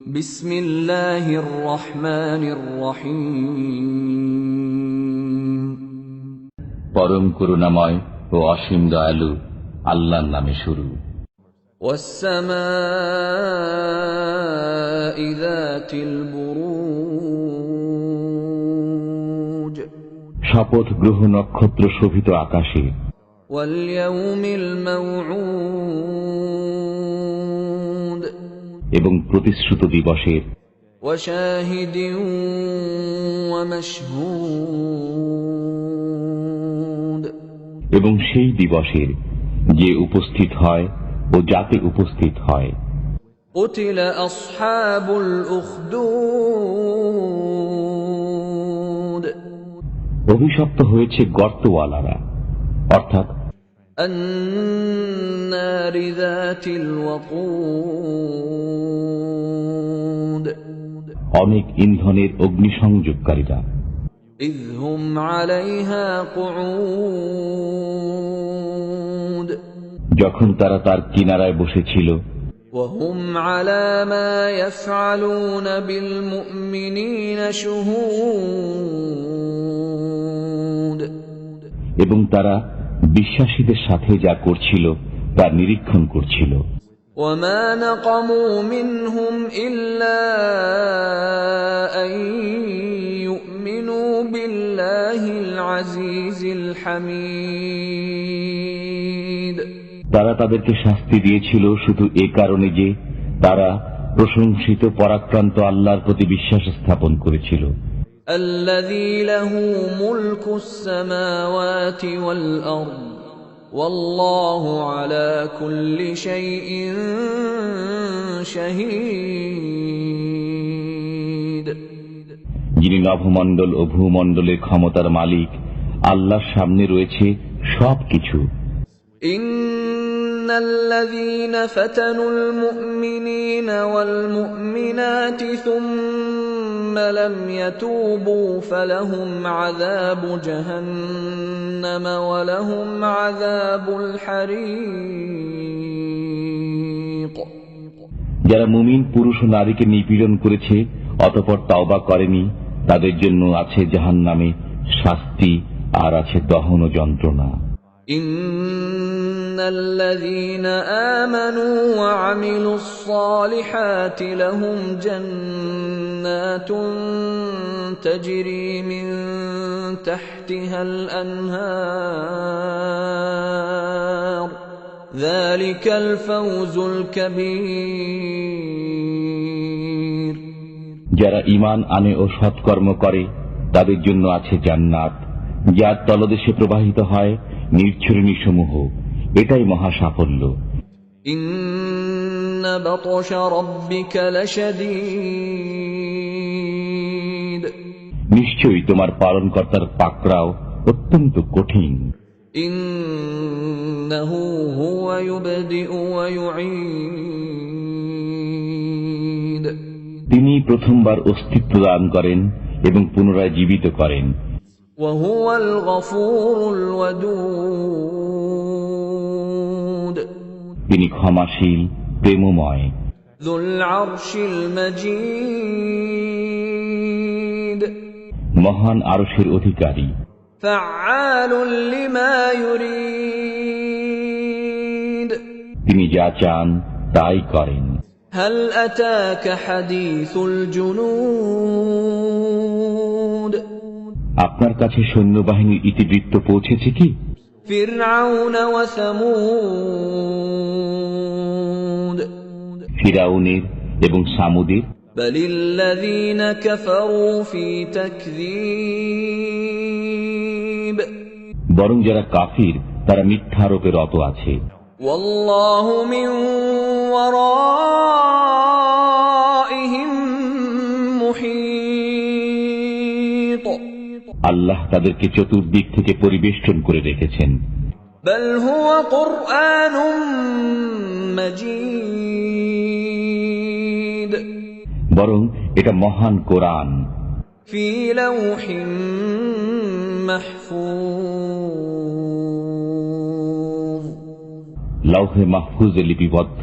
بسم الله الرحمن الرحيم পরম করুণাময় ও অসীম দয়ালু আল্লাহর নামে শুরু والسماء ذات البروج শপথ গ্রহ নক্ষত্র শোভিত আকাশে واليوم الموعود এবং প্রতিশ্রুত দিবসের وشاهد ومشهود এবং সেই দিবসের যে উপস্থিত হয় ও যাতে উপস্থিত হয় قتل أصحاب الأخدود অভিশপ্ত হয়েছে গর্তওয়ালারা অর্থাৎ النار ذات الوقود অনেক ইন্ধনের অগ্নিসংযোগকারীরা إذ هم عليها قعود যখন তারা তার কিনারায় বসেছিল وهم على ما يفعلون بالمؤمنين شهود এবং তারা বিশ্বাসীদের সাথে যা করছিল তার নিরীক্ষণ করছিল وما نقموا منهم إلا أن يؤمنوا بالله العزيز الحميد তারা তাদেরকে শাস্তি দিয়েছিল শুধু এ কারণে যে তারা প্রশংসিত পরাক্রান্ত আল্লাহর প্রতি বিশ্বাস স্থাপন করেছিল الذي له ملك السماوات والأرض والله على كل شيء شهيد যিনি নভমণ্ডল ও ভূমণ্ডলের ক্ষমতার মালিক আল্লাহর সামনে রয়েছে সবকিছু إن الذين فتنوا المؤمنين والمؤمنات ثم لم يتوبوا فلهم عذاب جهنم ولهم عذاب الحريق যারা মুমিন পুরুষ ও নারীকে নিপীড়ন করেছে অতপর তাওবা করেনি তাদের জন্য আছে জাহান্নামে শাস্তি আর আছে দহন ও যন্ত্রণা إن الذين آمنوا وعملوا الصالحات لهم جنات تجري من تحتها الأنهار ذلك الفوز الكبير যারা ইমান আনে ও সৎকর্ম করে তাদের জন্য আছে জান্নাত যার তলদেশে প্রবাহিত হয় নির্ছরণী সমূহ এটাই মহা সাফল্য إن بطش ربك لشديد নিশ্চয়ই তোমার পালনকর্তার পাকড়াও অত্যন্ত কঠিন إنه هو يبدئ ويعيد তিনি প্রথমবার অস্তিত্ব দান করেন এবং পুনরায় জীবিত করেন وهو الغفور الودود তিনি ক্ষমাশীল প্রেমময় ذو العرش المجيد মহান আরসের অধিকারী فعال لما يريد তিনি যা চান তাই করেন هل أتاك حديث الجنود আপনার কাছে সৈন্যবাহিনীর ইতিবৃত্ত পৌঁছেছে কি فرعون وثمود ফিরাউনের এবং সামুদের بل الذين كفروا في تكذيب বরং যারা কাফির তারা মিথ্যারোপে রত আছে والله من ورائهم محيط আল্লাহ তাদেরকে চতুর্দিক থেকে পরিবেষ্টন করে রেখেছেন بل هو قرآن مجيد বরং এটা মহান কোরআন। লৌহে মাহফুজে লিপিবদ্ধ।